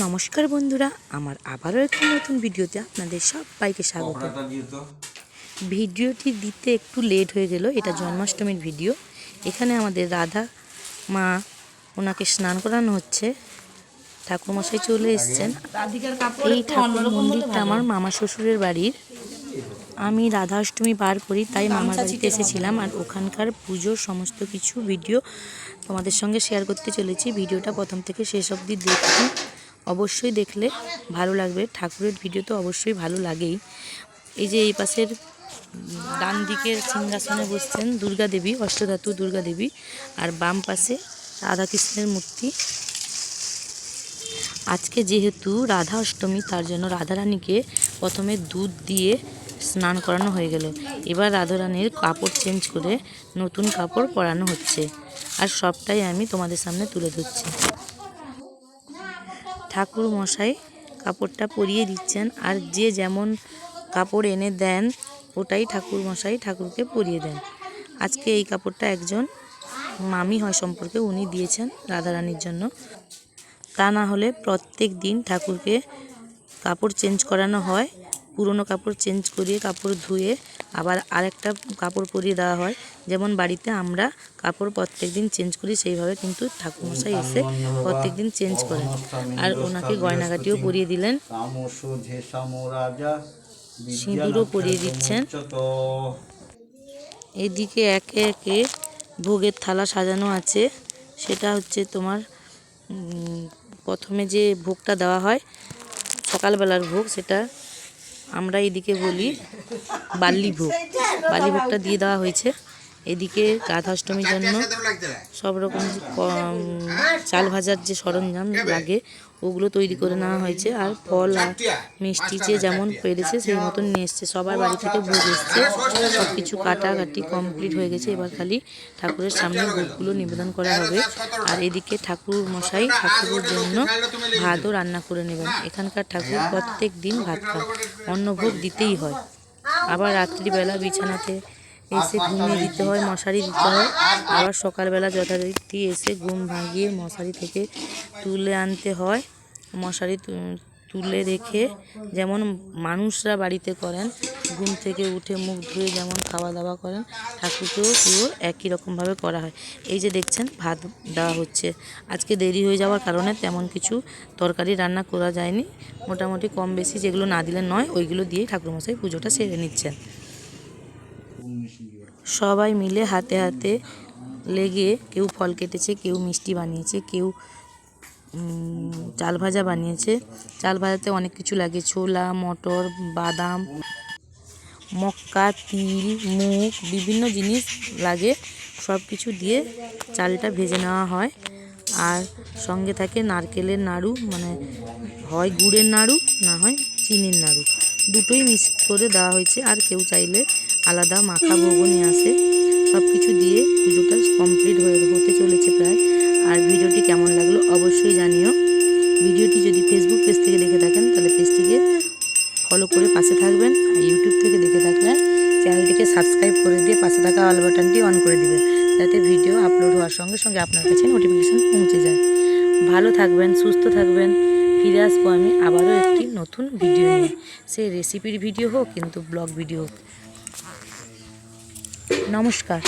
নমস্কার বন্ধুরা আমার আবারও একটি নতুন ভিডিওতে আপনাদের সবাইকে স্বাগত। ভিডিওটি দিতে একটু লেট হয়ে গেল এটা জন্মাষ্টমীর ভিডিও। এখানে আমাদের রাধা মা ওনাকে স্নান করানো হচ্ছে। ঠাকুরমশাই চলে এসছেন। এই ঠাকুর মন্দিরটা আমার মামা শ্বশুরের বাড়ির। আমি রাধা অষ্টমী পার করি তাই মামার বাড়িতে এসেছিলাম। আর ওখানকার পুজোর সমস্ত কিছু ভিডিও তোমাদের সঙ্গে শেয়ার করতে চলেছি। ভিডিওটা প্রথম থেকে শেষ অবধি দেখুন। অবশ্যই দেখলে ভালো লাগবে। ঠাকুরের ভিডিও তো অবশ্যই ভালো লাগেই। এই যে এই পাশের ডান দিকের সিংহাসনে বসছেন দুর্গা দেবী, অষ্টধাতু দুর্গা দেবী, আর বাম পাশে রাধাকৃষ্ণের মূর্তি। আজকে যেহেতু রাধা অষ্টমী, তার জন্য রাধারানীকে প্রথমে দুধ দিয়ে স্নান করানো হয়ে গেল। এবার রাধারানীর কাপড় চেঞ্জ করে নতুন কাপড় পরানো হচ্ছে। আর সবটাই আমি তোমাদের সামনে তুলে ধরছি। ঠাকুর মশাই কাপড়টা পরিয়ে দিচ্ছেন আর যে যেমন কাপড় এনে দেন, ওটাই ঠাকুর মশাই ঠাকুরকে পরিয়ে দেন। আজকে এই কাপড়টা একজন মামি হয় সম্পর্কে উনি দিয়েছেন রাধারানীর জন্য। তা না হলে প্রত্যেক দিন ঠাকুরকে কাপড় চেঞ্জ করানো হয়, পুরনো কাপড় চেঞ্জ করিয়ে কাপড় ধুয়ে আবার আরেকটা কাপড় পরিয়ে দেওয়া হয়। যেমন বাড়িতে আমরা কাপড় প্রত্যেক দিন চেঞ্জ করি, সেইভাবে কিন্তু ঠাকুরমশাই এসে প্রত্যেক দিন চেঞ্জ করেন। আর ওনাকে গয়নাগাটিও পরিয়ে দিলেন। সিঁদুরও পরিয়ে দিচ্ছেন। এদিকে একে একে ভোগের থালা সাজানো আছে। সেটা হচ্ছে তোমার প্রথমে যে ভোগটা দেওয়া হয়, সকালবেলার ভোগ, সেটা আমরা এদিকে বলি বাল্লি ভোগ। বাল্লি ভোগটা দিয়ে দেওয়া হয়েছে। এদিকে রাধাষ্টমীর জন্য সব রকম চাল ভাজার যে সরঞ্জাম লাগে ওগুলো তৈরি করে নেওয়া হয়েছে। আর ফল আর মিষ্টি যে যেমন পেরেছে সেই মতন নিয়ে এসছে। সবার বাড়ি থেকে ভোগ এসছে। সব কিছু কাটাকাটি কমপ্লিট হয়ে গেছে। এবার খালি ঠাকুরের সামনে ভোগগুলো নিবেদন করা হবে। আর এদিকে ঠাকুর মশাই ঠাকুরের জন্য ভাতও রান্না করে নেবেন। এখানকার ঠাকুর প্রত্যেক দিন ভাত খায়। অন্নভোগ দিতেই হয়। আবার রাত্রিবেলা বিছানাতে এসে ঘুমিয়ে দিতে হয় মশারি দিতে হয়। আবার সকালবেলা যথারীতি এসে ঘুম ভাঙিয়ে মশারি থেকে তুলে আনতে হয়। মশারি তুলে রেখে যেমন মানুষরা বাড়িতে করেন ঘুম থেকে উঠে মুখ ধুয়ে যেমন খাওয়া দাওয়া করেন ঠাকুরকেও পুরো একই রকমভাবে করা হয়। এই যে দেখছেন ভাত দেওয়া হচ্ছে। আজকে দেরি হয়ে যাওয়ার কারণে তেমন কিছু তরকারি রান্না করা যায়নি। মোটামুটি কম বেশি যেগুলো না দিলে নয় ওইগুলো দিয়েই ঠাকুরমশাই পুজোটা সেরে নিচ্ছেন। সবাই মিলে হাতে হাতে লেগে কেউ ফল কেটেছে, কেউ মিষ্টি বানিয়েছে, কেউ চাল ভাজা বানিয়েছে। চাল ভাজাতে অনেক কিছু লাগে, ছোলা, মটর, বাদাম, মক্কা, তিল, মুগ, বিভিন্ন জিনিস লাগে। সব কিছু দিয়ে চালটা ভেজে নেওয়া হয়। আর সঙ্গে থাকে নারকেলের নাড়ু মানে হয় গুড়ের নাড়ু, না হয় চিনির নাড়ু। দুটোই মিক্স করে দেওয়া হয়েছে। আর কেউ চাইলে আলাদা মাখা ভোগও নিয়ে আসে সব কিছু দিয়ে পুজোটা কমপ্লিট হয়ে হতে চলেছে প্রায়। আর ভিডিওটি কেমন লাগল অবশ্যই জানিও। ভিডিওটি যদি ফেসবুক পেজ থেকে দেখে থাকেন, তাহলে পেজটিকে ফলো করে পাশে থাকবেন। আর ইউটিউব থেকে দেখে থাকলে চ্যানেলটিকে সাবস্ক্রাইব করে দিয়ে পাশে থাকা অল বাটনটি অন করে দিবেন যাতে ভিডিও আপলোড হওয়ার সঙ্গে সঙ্গে আপনার কাছে নোটিফিকেশান পৌঁছে যায়। ভালো থাকবেন, সুস্থ থাকবেন। ফিরে আসব আমি আবারও একটি নতুন ভিডিও নিয়ে। সে রেসিপির ভিডিও হোক, কিন্তু ব্লগ ভিডিও হোক। নমস্কার।